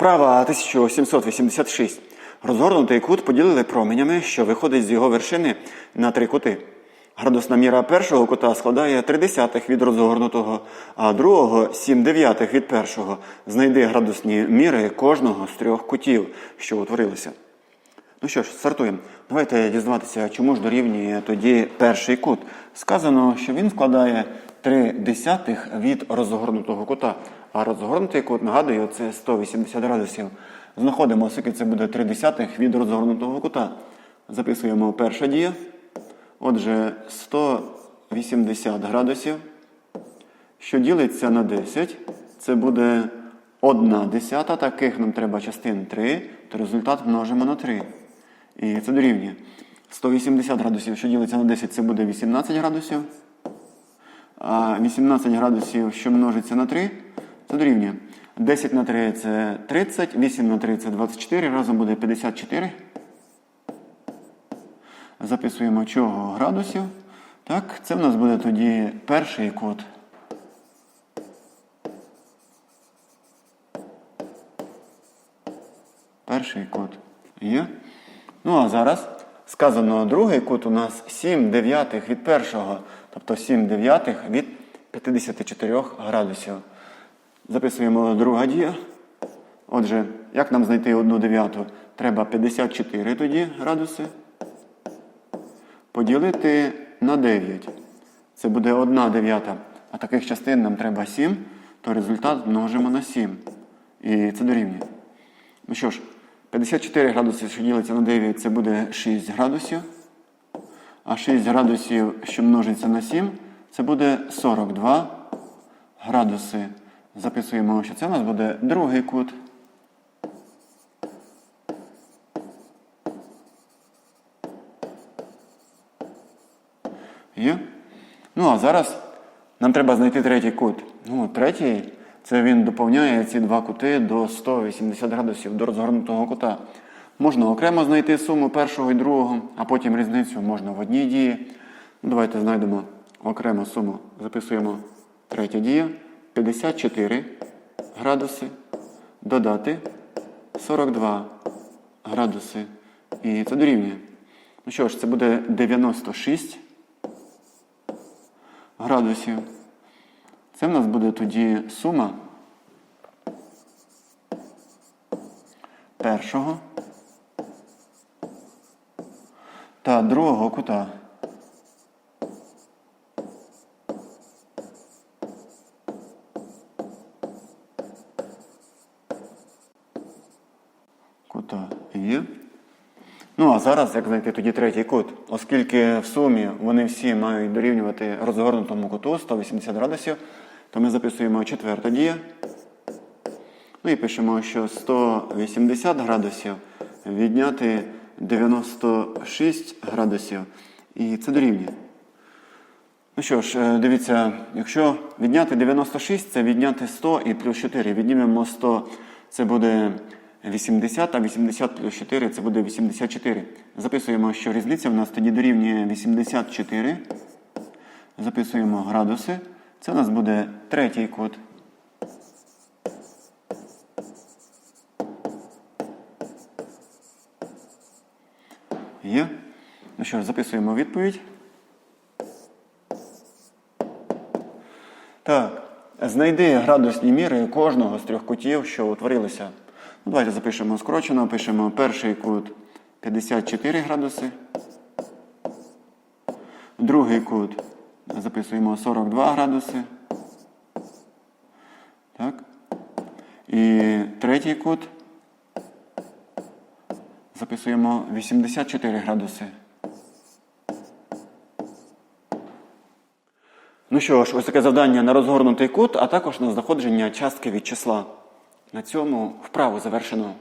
Вправа 1786. Розгорнутий кут поділили променями, що виходить з його вершини на три кути. Градусна міра першого кута складає 3 десятих від розгорнутого, а другого 7 дев'ятих від першого. Знайди градусні міри кожного з трьох кутів, що утворилися. Ну що ж, стартуємо. Давайте дізнаватися, чому ж дорівнює тоді перший кут. Сказано, що він складає 3 десятих від розгорнутого кута. А розгорнутий кут, нагадую, це 180 градусів. Знаходимо, оскільки це буде 3 десятих від розгорнутого кута. Записуємо перша дія. Отже, 180 градусів, що ділиться на 10, це буде 1 десята, таких нам треба частин 3, то результат множимо на 3. І це дорівнює. 180 градусів, що ділиться на 10, це буде 18 градусів. А 18 градусів, що множиться на 3, це дорівнює. 10 на 3 це 30, 8 на 3 це 24, разом буде 54. Записуємо чого градусів. Так, це в нас буде тоді перший кут. Перший кут є. Ну а зараз сказано другий кут у нас 7 дев'ятих від першого, тобто 7 дев'ятих від 54 градусів. Записуємо друга дія. Отже, як нам знайти одну дев'яту? Треба 54 тоді градуси. Поділити на 9. Це буде 1 дев'ята. А таких частин нам треба 7, то результат множимо на 7. І це дорівнює. Ну що ж, 54 градуси, що ділиться на 9, це буде 6 градусів. А 6 градусів, що множиться на 7, це буде 42 градуси. Записуємо, що це у нас буде другий кут. Є? Ну, а зараз нам треба знайти третій кут. Ну, третій це він доповняє ці два кути до 180 градусів до розгорнутого кута. Можна окремо знайти суму першого і другого, а потім різницю можна в одній дії. Ну, давайте знайдемо окремо суму. Записуємо третя дія. 54 градуси. Додати 42 градуси. І це дорівнює. Ну що ж, це буде 96 градусів. Це в нас буде тоді сума першого та другого кута. Кута є. Ну, а зараз, як знайти тоді третій кут, оскільки в сумі вони всі мають дорівнювати розгорнутому куту 180 градусів, то ми записуємо четверта дія. Ну і пишемо, що 180 градусів відняти 96 градусів. І це дорівнює. Ну що ж, е, дивіться, якщо відняти 96, це відняти 100 і плюс 4. Віднімемо 100, це буде 80, а 80 плюс 4 це буде 84. Записуємо, що різниця в нас тоді дорівнює 84. Записуємо градуси. Це у нас буде третій кут. Є. Ну що ж, записуємо відповідь. Так, знайди градусні міри кожного з трьох кутів, що утворилися. Ну, Давайте запишемо скорочено, пишемо перший кут 54 градуси. Другий кут записуємо 42 градуси. Так. І третій кут записуємо 84 градуси. Ну що ж, ось таке завдання на розгорнутий кут, а також на знаходження частки від числа. На цьому вправу завершено.